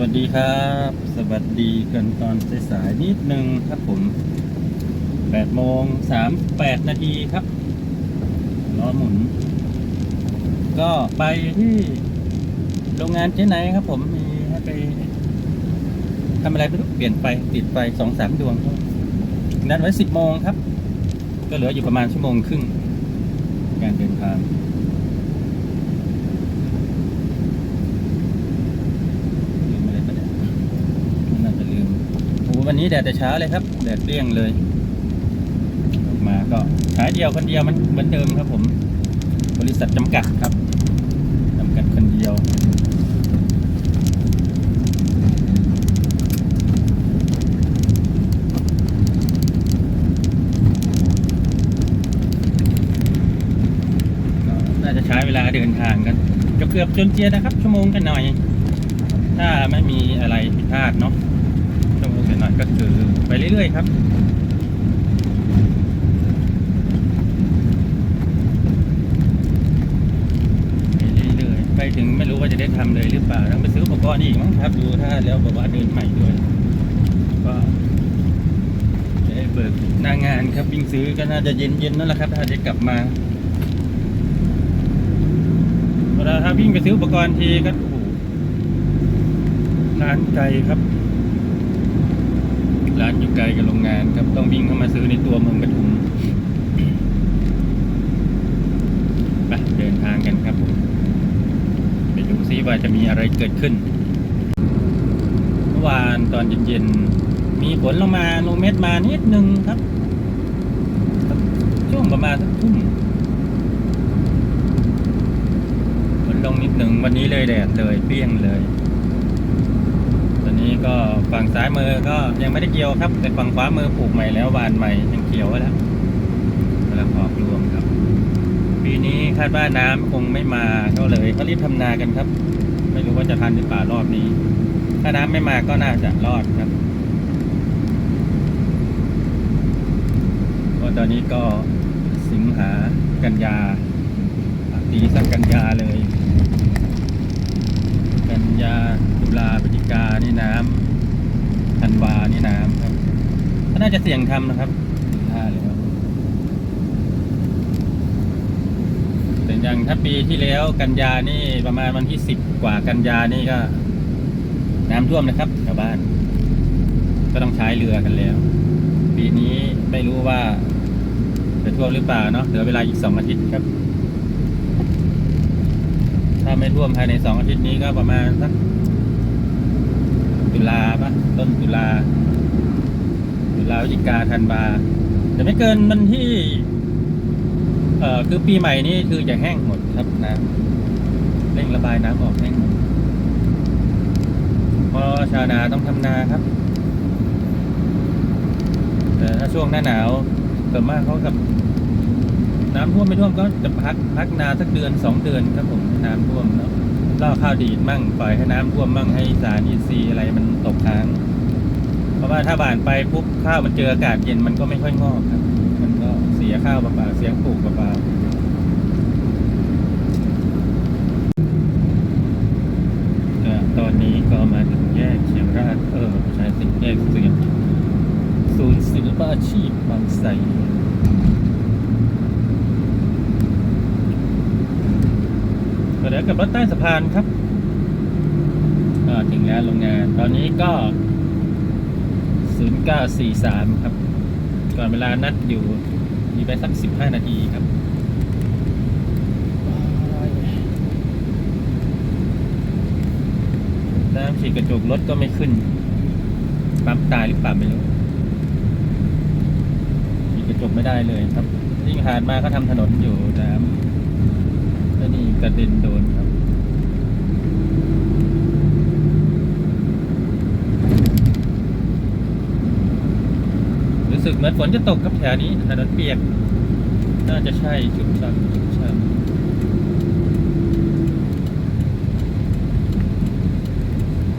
วัสดีครับ สวัสดีกันตอนสายๆนิดนึงครับผม8โมง38นาทีครับล้อหมุน ก็ไปที่โรงงานเจ๊ไหนครับผม มีให้ไปทำอะไรไม่รู้เปลี่ยนไฟติดไฟสองสามดวงนัดไว้10โมงครับ ก็เหลืออยู่ประมาณชั่วโมงครึ่ง การเดินทาง ลืมอะไรปะเนี่ยไม่น่าจะลืมโอ้ วันนี้แดดแต่เช้าเลยครับ แดดเปรี้ยงเลย มาก็ขายเดียวคนเดียวมันเหมือนเดิมครับผม บริษัทจำกัดครับจำกัดคนเดียวน่าจะใช้เวลาเดินทางกันเกือบจนเจียนะครับ ชั่วโมงกันหน่อย ถ้าไม่มีอะไรผิดพลาดเนาะ หน่อยก็คือไปเรื่อยๆครับไปเรื่อยๆไปถึงไม่รู้ว่าจะได้ทำเลยหรือเปล่าต้องไปซื้ออุปกรณ์อีกมั้งครับ ดูถ้าแล้วบอกว่าเดินใหม่ด้วย ก็จะได้เบิกหน้างานครับวิ่งซื้อก็น่าจะเย็นๆนั่นแหละครับ ถ้าจะกลับมาเวลาถ้าวิ่งไปซื้ออุปกรณ์ทีก็โอ้โหร้านไกลครับ ร้านอยู่ไกลกับโรงงานครับต้องวิ่งเข้ามาซื้อในตัวเมืองปทุมไปเดินทางกันครับผมไปดูซิว่าจะมีอะไรเกิดขึ้น เมื่อวานตอนเย็นๆ มีฝนลงมาลงเม็ดมานิดนึงครับ ช่วงประมาณสักทุ่มฝนลงนิดหนึ่งวันนี้เลยแดดเลยเปรี้ยงเลย ก็ฝั่งซ้ายมือก็ยังไม่ได้เกี่ยวครับ แต่ฝั่งขวามือปลูกใหม่แล้วบานใหม่ยังเกี่ยวไว้แล้วกำลังออกรวมครับ ปีนี้คาดว่าน้ำคงไม่มาก็เลยเขารีบทำนากันครับ ไม่รู้ว่าจะทันหรือเปล่ารอบนี้ ถ้าน้ำไม่มาก็น่าจะรอดครับตอนนี้ก็สิงหากันยาตีสักกันยาเลย กันยา ตุลาพฤศจิกานี่น้ำธันวานี่น้ำครับก็น่าจะเสี่ยงทำนะครับท่าเลยครับแต่อย่างถ้าปีที่แล้วกันยานี่ประมาณวันที่สิบกว่ากันยานี่ก็ น้ำท่วมนะครับชาวบ้าน ก็ต้องใช้เรือกันแล้ว ปีนี้ไม่รู้ว่าจะท่วมหรือเปล่าเนาะเหลือเวลาอีกสองอาทิตย์ครับถ้าไม่ท่วมภายในสองอาทิตย์นี้ก็ประมาณสัก ตุลาปะต้นตุลาตุลาพฤศจิกาธันวาแต่ไม่เกินวันที่ เอ่อคือปีใหม่นี้คือจะแห้งหมดครับน้ำเร่งระบายน้ำออกแห้งหมดเพราะชาวนาต้องทำนาครับ แต่ถ้าช่วงหน้าหนาวส่วนมากเขากับน้ำท่วมไม่ท่วมก็จะพักพักนาสักเดือนสองเดือนครับผมน้ำท่วมเนาะ ล่อข้าวดีดมั่งปล่อยให้น้ำท่วมมั่งให้สารอินทรีย์อะไรมันตกค้าง เพราะว่าถ้าบานไปปุ๊บข้าวมันเจออากาศเย็นมันก็ไม่ค่อยงอกครับ มันก็เสียข้าวเปล่าเสียปลูกเปล่าตอนนี้ก็มาถึงแยกเชียงรากเออใช่สิแยกเสียงศูนย์ศิลปาชีพบางไทร เดี๋ยวกับรถใต้สะพานครับ ก็ถึงแล้วโรงงานตอนนี้ก็ 0943 ครับ ก่อนเวลานัดอยู่มีไปสัก 15 นาทีครับน้ำฉีดกระจกรถก็ไม่ขึ้น ปั๊มตายหรือเปล่าไม่รู้ฉีดกระจกไม่ได้เลยครับยิ่งหาดมาก็ทำถนนอยู่น้ำแล้ว กระเด็นโดนครับ รู้สึกเหมือนฝนจะตกครับแถวนี้ถนนเปียก น่าจะใช่จุดชันจุดชัน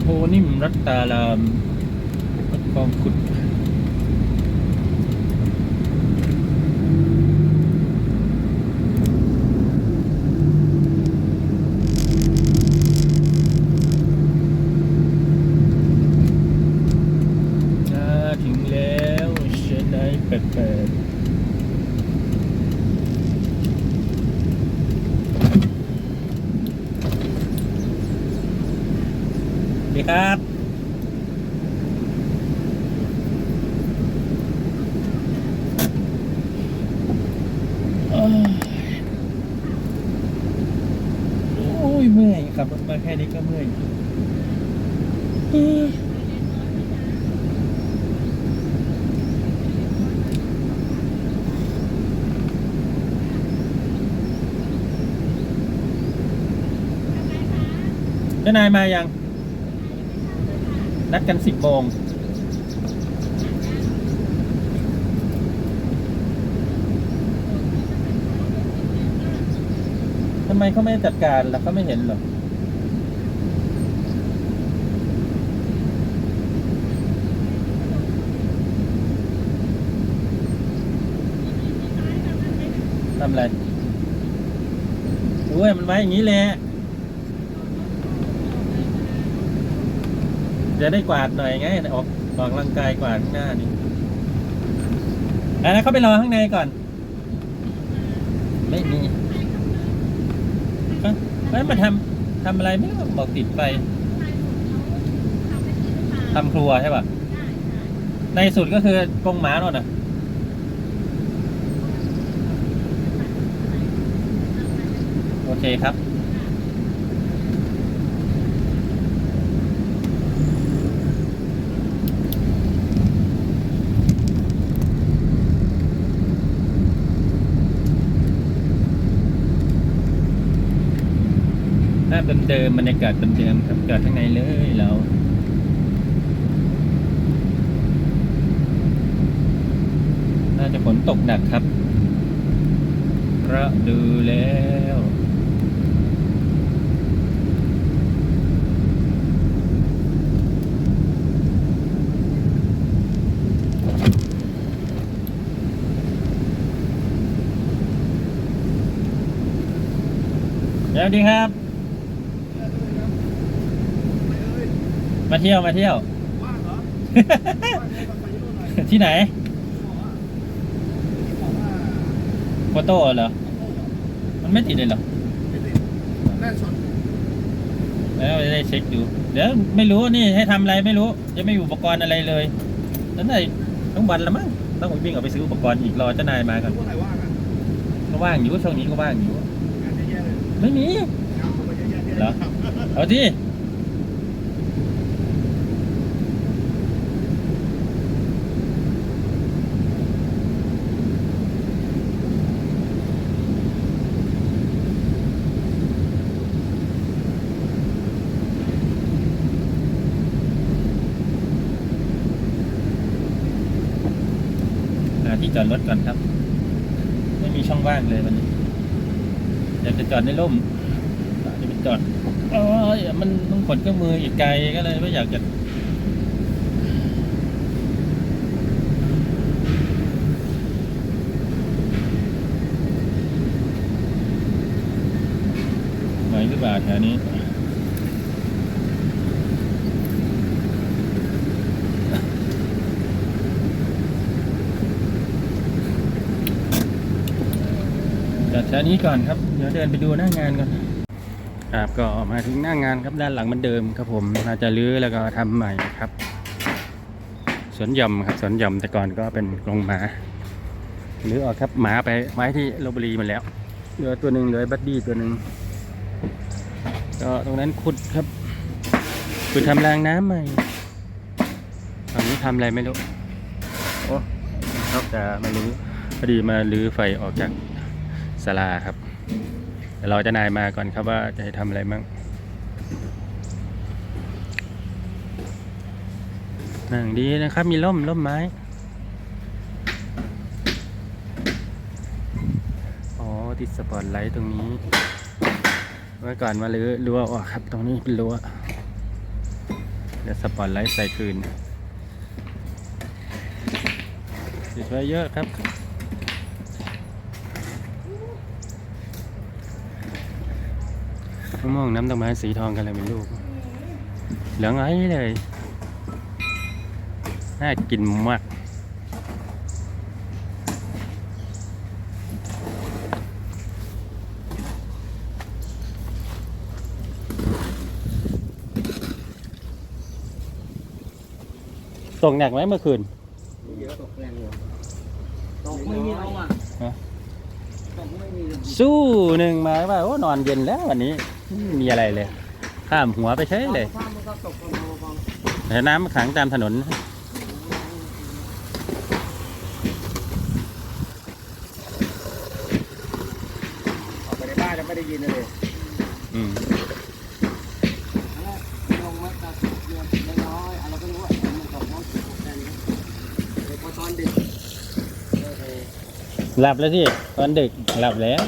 โพนิ่มรัตตารามวัดคลองขุดดีครับ โอ้ยเมื่อยขับรถมาแค่นี้ก็เมื่อยเอ้ยเจ้านายมายัง นัดกันสิบโมง ไมเขาไม่จัดการล่ะเขาไม่เห็นหรอทำอะไรโอ้ยมันไว้อย่างนี้แหละจะได้กวาดหน่อยไงออกออกกำลังกายกวาดข้างหน้านี่แล้วเขาไปรอข้างในก่อน ไม่มี เอ้าแล้วมาทำทำอะไรไม่รู้บอกติดไฟทำครัวใช่ป่ะ ในสุดก็คือกงหมาโน่นน่ะโอเคครับ ภาพเดิมๆบรรยากาศเดิมๆครับจอดข้างในเลยเราน่าจะฝนตกหนักครับเพราะดูแล้วสวัสดีครับ มาเที่ยวมาเที่ยว ว่างเหรอว่างเลยไปที่นู่นหน่อย ที่ไหนบอกว่าโฟโต้เหรอ มันไม่ติดเลยเหรอไม่ติดแน่นชนแล้วจะได้เช็คดูเดี๋ยวไม่รู้นี่ให้ทำอะไรไม่รู้ จะไม่มีอุปกรณ์อะไรเลยนั่นไหนต้องวันละมั้งต้องไปวิ่งออกไปซื้ออุปกรณ์อีกรอเจ้านายมาก่อนพวกไหนว่างอะก็ว่างอยู่ช่วงนี้ก็ว่างอยู่ งานเยอะแยะเลยไม่มี งานผมก็เยอะแยะเหรอ เอาที่ รถก่อนครับ ไม่มีช่องว่างเลยวันนี้อยากจะจอดในร่มจะไปจอดเอ้ยมันต้องขนเครื่องมืออีกไกลก็เลยไม่อยากจะไหวหรือเปล่าแถวนี้ แถวนี้ก่อนครับ เดี๋ยวเดินไปดูหน้างานก่อน ครับก็มาถึงหน้างานครับด้านหลังเหมันเดิมครับผมเราจะรื้อแล้วก็ทำใหม่ครับสวนหย่อมครับสวนหย่อมแต่ก่อนก็เป็นกรงหมาหรือออกครับหมาไปไว้ที่ลบบุรีมาแล้วเหลือตัวหนึ่งเหลือบัดดี้ตัวหนึ่งก็ตรงนั้นขุดครับขุดทำรางน้ำใหม่ตอนนี้ทำอะไรไม่รู้โอ้นอกจากมารื้อพอดีมารื้อไฟออกจาก ศาลาครับเดี๋ยวเราจะนายมาก่อนครับว่าจะให้ทำอะไรมั่งนั่งดีนะครับ มีร่มร่มไม้ อ๋อติดสปอตไลท์ตรงนี้ เมื่อก่อนมาลื้อรั้วออกครับ ตรงนี้เป็นรั้วเดี๋ยวสปอตไลท์ใส่คืนติดไว้เยอะครับ มะม่วงน้ำดอกไม้สีทองกันเลยเป็นลูก เหลืองไอ้เลย น่ากินมากตกหนักไหมเมื่อคืนเยอะตกแรงอยู่ตกไม่มีเอาอะฮะตกไม่มีเลยสู้หนึ่งมาว่าโอ้นอนเย็นแล้ววันนี้ ไม่มีอะไรเลย ข้ามหัวไปเฉยเลยถ้ามันก็ตกลงมาบางแต่น้ำขังตามถนน ออกไปในบ้านแล้วไม่ได้ยินเลยอืมลงมาจากเรือน้อยๆเราก็รู้ว่ามันตกน้องตกแรงแต่พอตอนดึกโอเคหลับแล้วสิตอนดึกหลับแล้ว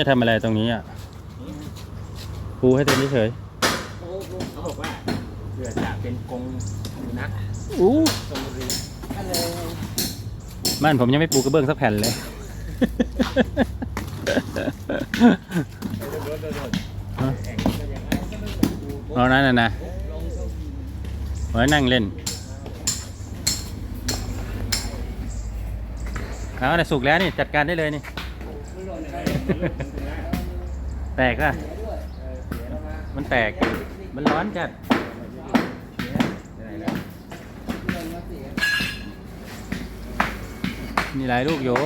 จะทำอะไรตรงนี้อะปูให้เต็มเฉยโอ้โหเขาบอกว่าเผื่อจะเป็นกรงสุนัขๆอู้ชลบุรีก็เลยบ้านผมยังไม่ปูกระเบื้องสักแผ่นเลยเอานั้นน่ะนะไว้นั่งเล่นเอาแต่ยสุกแล้วนี่ จัดการได้เลยนี่ แตกอะ มันแตก มันร้อนจัดมีหลายลูกอยู่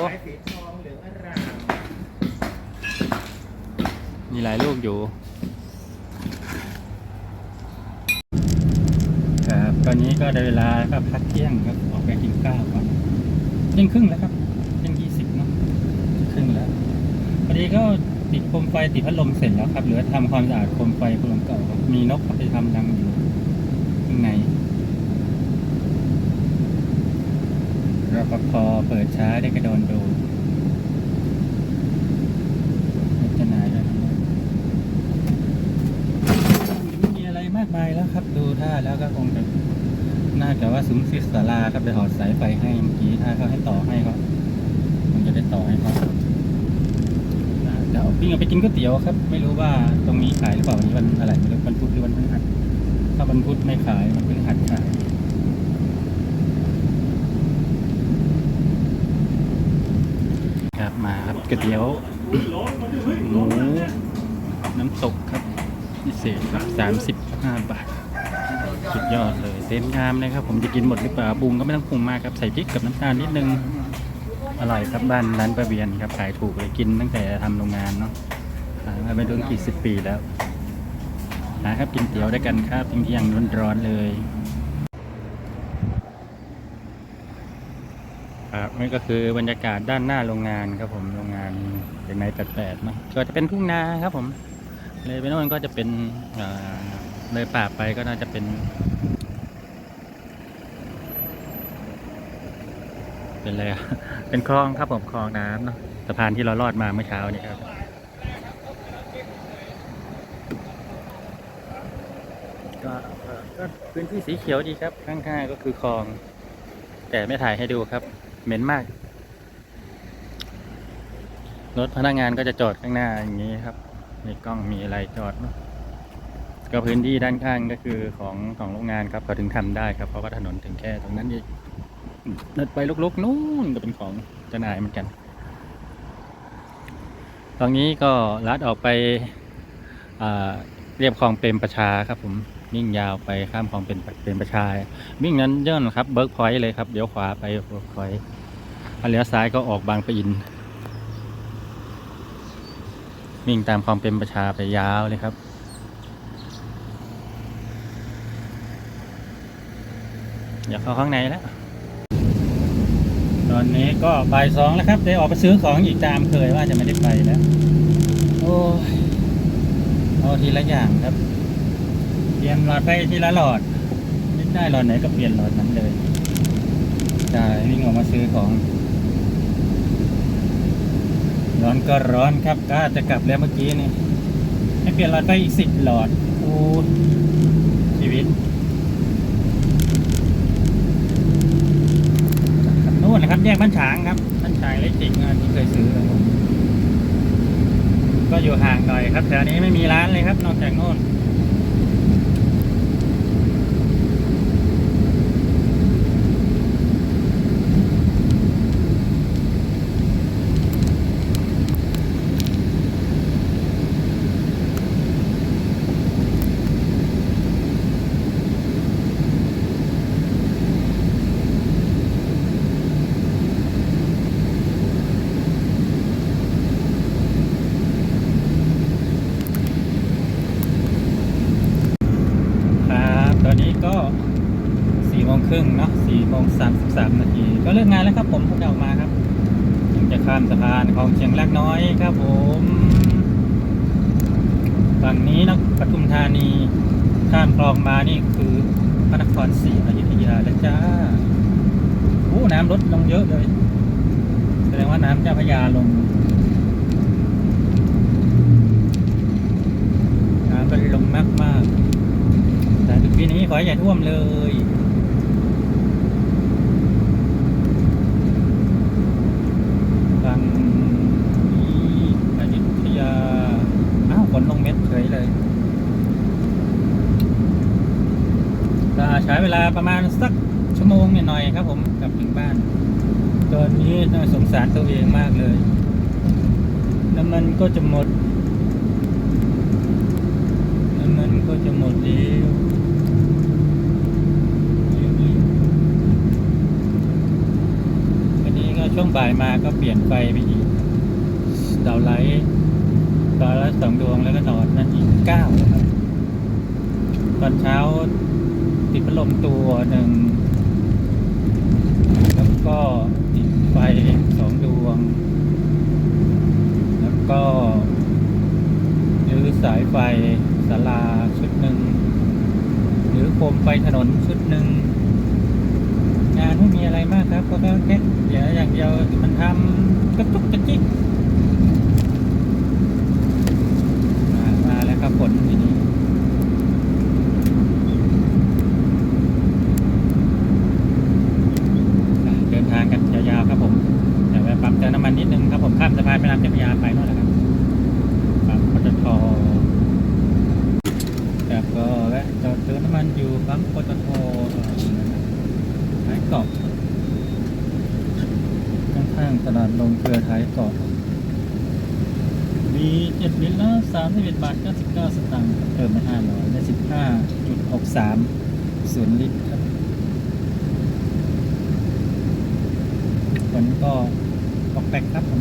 มีหลายลูกอยู่ ครับ ตอนนี้ก็ได้เวลาก็พักเที่ยงครับ ออกไปกินข้าวก่อนเที่ยงครึ่งแล้วครับเที่ยงยี่สิบเนาะครึ่งแล้ว พอดีก็ติดโคมไฟติดพัดลมเสร็จแล้วครับเหลือทำความสะอาดโคมไฟโคมเก่าครับมีนกไปทำรังอยู่ข้างในรปภเปิดช้าได้กระโดนดูจนายด้วยครับไม่มีอะไรมากมายแล้วครับ ดูท่าแล้วก็คงจะน่าจะว่าซุ้มซิสศาลาครับไปถอดสายไฟให้เมื่อกี้ถ้าเขาให้ต่อให้ก็มันจะได้ต่อให้เขา น่าจะเอาปิ้งเอาไปกินก๋วยเตี๋ยวครับ ไม่รู้ว่าตรงนี้ขายหรือเปล่าวันนี้วันอะไรไม่รู้วันพุธหรือวันพฤหัสถ้าวันพุธไม่ขายวันพฤหัสขายครับมาครับก๋วยเตี๋ยวหมูน้ำตกครับพิเศษครับสามสิบห้าบาทสุดยอดเลยเต็มชามเลยครับ ผมจะกินหมดหรือเปล่าปรุงก็ไม่ต้องปรุงมากครับใส่พริกกับน้ำตาลนิดนึง อร่อยครับบ้านร้านประเบียนครับขายถูกเลยกินตั้งแต่ทำโรงงานเนาะขายมาเป็นรุ่นกี่สิบปีแล้วนะครับกินเตี๋ยวด้วยกันครับเที่ยงร้อนๆเลยครับนี่ก็คือบรรยากาศด้านหน้าโรงงานครับผมโรงงานเป็นในแปดๆเนาะก็จะเป็นทุ่งนาครับผมเลยไปโน่นก็จะเป็นเลยป่าไปก็น่าจะเป็น เป็นอะไรอะเป็นคลองครับผมคลองน้ำเนาะสะพานที่เราลอดมาเมื่อเช้านี่ครับก็ก็พื้นที่สีเขียวดีครับข้างๆก็คือคลอง แต่ไม่ถ่ายให้ดูครับ เหม็นมากรถพนักงานก็จะจอดข้างหน้าอย่างนี้ครับมีกล้องมีอะไรจอดเนอะก็พื้นที่ด้านข้างก็คือของของโรงงานครับเขาถึงทำได้ครับเพราะว่าถนนถึงแค่ตรงนั้นเอง นัดไปลุกๆนู่นก็เป็นของเจ้านายเหมือนกันตรงนี้ก็ลัดออกไปเรียบคลองเปรมประชาครับผมวิ่งยาวไปข้ามคลองเป็นเปรมประชาวิ่งนั้นย่นครับเบิร์กพอยต์เลยครับเดี๋ยวขวาไปเบิร์กพอยต์เลี้ยวซ้ายก็ออกบางปะอิน วิ่งตามความเป็นประชาไปยาวเลยครับ อยากเข้าข้างในแล้ว ตอนนี้ก็บ่ายสองแล้วครับได้ออกไปซื้อของอีกตามเคยว่าจะไม่ได้ไปแล้วโอ้ยเอาทีละอย่างครับ เปลี่ยนหลอดไฟทีละหลอดนึกได้หลอดไหนก็เปลี่ยนหลอดนั้นเลยใช่วิ่งออกมาซื้อของ ร้อนก็ร้อนครับก็จะกลับแล้วเมื่อกี้นี่ให้เปลี่ยนหลอดไฟอีกสิบหลอดโอ้ชีวิตครับนู่นนะครับ แยกบ้านฉางครับบ้านฉางเล็กจิงที่เคยซื้อก็อยู่ห่างหน่อยครับแถวนี้ไม่มีร้านเลยครับ นอกจากโน่น อนนี้ก็สี่โมงครึ่งเนาะสี่โมงสามสิบสามนาที ก็เลิกงานแล้วครับผมผมจะออกมาครับผมจะข้ามสะพานคลองเชียงแรกน้อยครับผม ฝั่งนี้เนาะปทุมธา นีข้ามคลองมานี่คือพระนครศรีอยุธยาแล้วจ้าโอ้น้ำลดลงเยอะเลยแสดงว่าน้ำเจ้าพยาลง น้ำมันลงมากมากแต่ปีนี้ขอให้อย่าท่วมเลย ฝั่งนี้อยุธยา อ้าวฝนลงเม็ดเฉยเลย ก็ใช้ เวลาประมาณสักชั่วโมงหน่อยๆครับ ผมกลับถึงบ้าน ตอนนี้น่าสงสารตัวเองมากเลย น้ำมันก็จะหมด น้ำมันก็จะหมดแล้ววันนี้ก็ช่วงบ่ายมาก็เปลี่ยนไฟไปอีกดาวไลท์ดาวไลท์สองดวงแล้วก็นอนนั่นอีกเก้าครับตอนเช้า ติดพัดลมตัวหนึ่ง แล้วก็ติดไฟสองดวง แล้วก็หรือสายไฟสาราชุดหนึ่งหรือโคมไฟถนนชุดหนึ่งงานไม่มีอะไรมากครับก็แค่เดี๋ยวอย่างเดียวมันทำกระตุกกระจิกามสิบาก้าสตางค์เพิ่มมาห้าร้อยได้กสามศูนย์ลิตรครับวันก็ปอกแปลกครับผม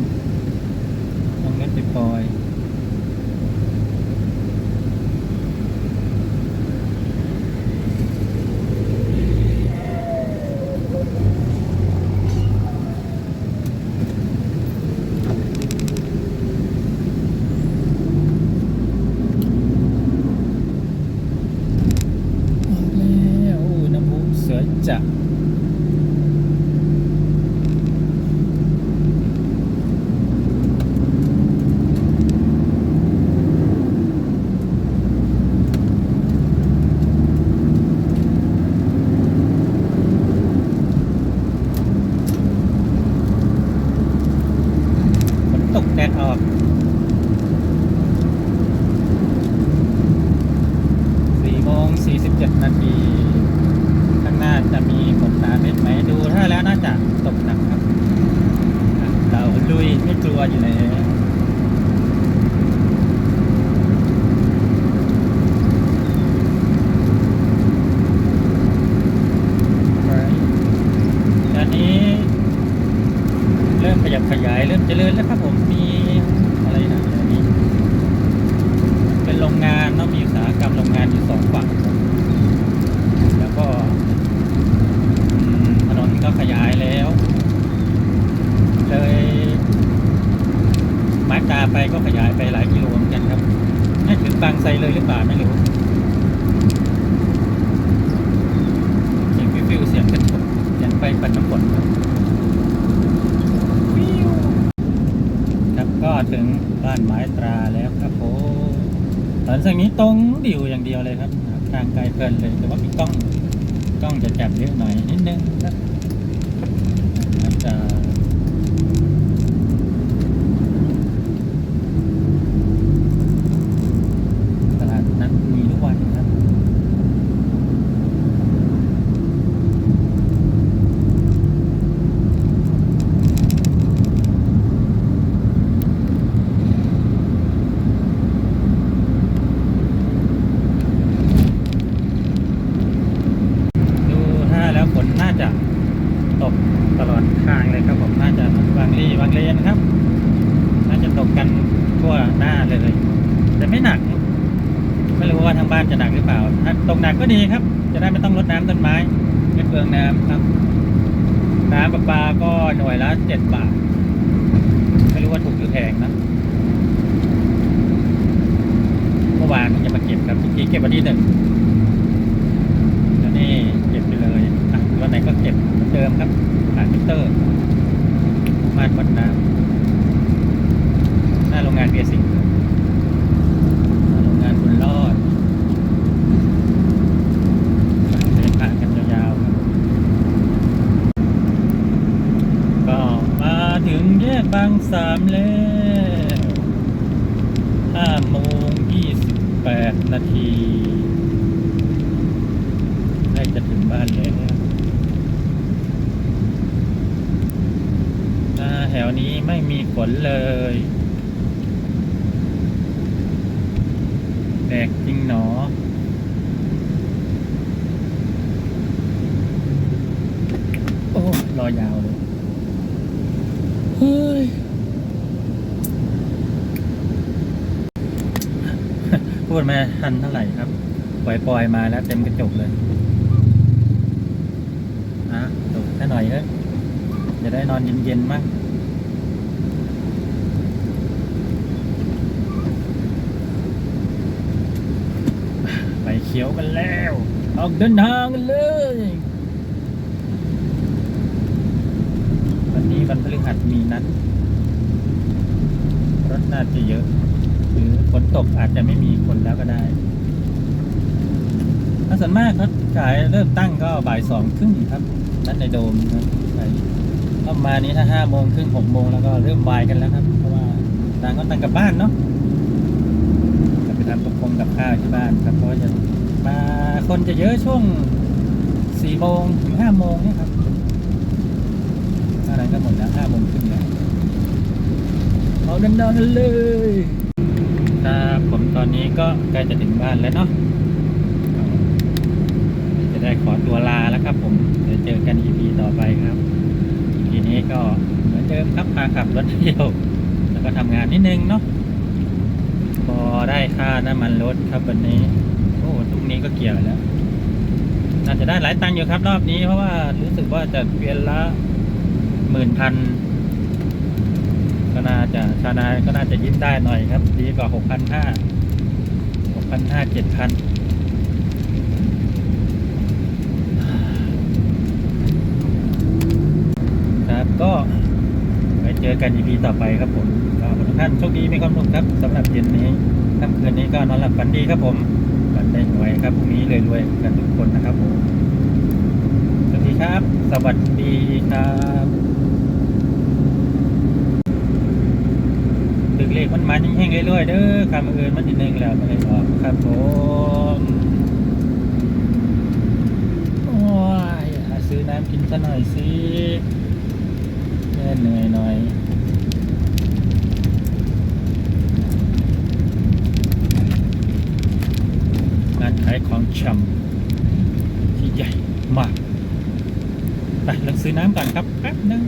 ฝนตาเม็ดไหมดูถ้าแล้วน่าจะตกหนักครับ เราลุยไม่กลัวอยู่แล้วตอนนี้ เริ่มขยับขยาย เริ่มเจริญแล้วครับผมมีอะไรนะอันนี้ เป็นโรงงานเนาะมีอุตสาหกรรมโรงงานอยู่สองฝั่งครับแล้วก็อืมถนนก็ขยายแล้ว เลยไม้ตาไปก็ขยายไปหลายกิโลเหมือนกันครับน่าถึงบางไทรเลยหรือเปล่าไม่รู้เสียงฟิวๆเสียงเป็นเสียงไปปันน้ำฝนครับครับก็ถึงบ้านไม้ตราแล้วครับผมถนนเส้นนี้ตรงดิวอย่างเดียวเลยครับทางไกลเพลินเลยแต่ว่ามีกล้องกล้องจะจับเยอะหน่อยนิดนึงครั จะตกตลอดทางเลยครับผมน่าจะบางที่บางเลนครับ น่าจะตกกันทั่วหน้าเลย แต่ไม่หนัก ไม่รู้ว่าทางบ้านจะหนักหรือเปล่า ถ้าตกหนักก็ดีครับ จะได้ไม่ต้องรดน้ำต้นไม้ ไม่เปลืองน้ำครับ น้ำประปาก็หน่วยละเจ็ดบาท ไม่รู้ว่าถูกหรือแพงนะเมื่อวานจะมาเก็บครับจริงๆเก็บวันที่หนึ่ง เดิมครับผ่านมิเตอร์ มาดวัดน้ำหน้าโรงงานเบียร์สิงห์หน้าโรงงานบุญรอดเดินผ่านกันยาวๆครับก็มาถึงแยกบางสามแล้วห้าโมงยี่สิบแปดนาทีใกล้จะถึงบ้านแล้วหน้าแถวนี้ ไม่มีฝนเลยแดกจริงหนอ โอ้รอยาวเลยเฮ้ยพูดมาทันเท่าไหร่ครับ ปล่อยปล่อยๆมาแล้วเต็มกระจกเลยอะตกแค่หน่อยเถอะจะได้นอนเย็นๆมั่ง เขียวกันแล้ว ออกเดินทางกันเลย วันนี้วันพฤหัสมีนัดรถน่าจะเยอะ หรือฝนตกอาจจะไม่มีคนแล้วก็ได้ถ้าส่วนมากเขาขายเริ่มตั้งก็บ่ายสองครึ่งครับนัดในโดมนะใช่ประมาณนี้ถ้าห้าโมงครึ่งหกโมงแล้วก็เริ่มวายกันแล้วครับ เพราะว่าต่างก็ต่างกลับบ้านเนาะ กับข้าวที่บ้านครับเพราะว่าจะมาคนจะเยอะช่วงสี่โมงถึงห้าโมงเนี่ยครับอะไรก็หมดแล้วห้าโมงครึ่งแล้วเอาดังๆกันเลยครับผมตอนนี้ก็ใกล้จะถึงบ้านแล้วเนาะจะได้ขอตัวลาแล้วครับ ผมเดี๋ยวเจอกัน EP ต่อไปครับ EP นี้ก็เหมือนเดิมครับพาขับรถเที่ยวแล้วก็ทำงานนิดนึงเนาะ อได้ค่าน้ำมันรถครับวันนี้ โอ้ตรงนี้ก็เกี่ยวแล้วน่าจะได้หลายตังค์อยู่ครับรอบนี้ เพราะว่ารู้สึกว่าจะเวียนละหมื่นพันก็น่าจะชาวนาก็น่าจะยิ้มได้หน่อยครับ ดีกว่าหกพันห้าหกพันห้าเจ็ดพันครับก็ไว้เจอกัน EP ต่อไปครับผมขอทุกท่านโชคดีมีความสุขครับสำหรับเย็นนี้ ค่ำคืนนี้ก็นอนหลับฝันดีครับผมฝันได้หวยครับพรุ่งนี้รวยๆกันทุกคนนะครับผมสวัสดีครับ สวัสดีครับตึกเลขมันมาแห้งๆเรื่อยๆเด้อคำอื่นมันนิดนึงแล้วไม่ได้ออกครับผมโอ้ยซื้อน้ำกินซะหน่อยสิแค่เหนื่อยหน่อย งานขายของชำที่ใหญ่มาก ไปเราซื้อน้ำก่อนครับ แป๊บนึง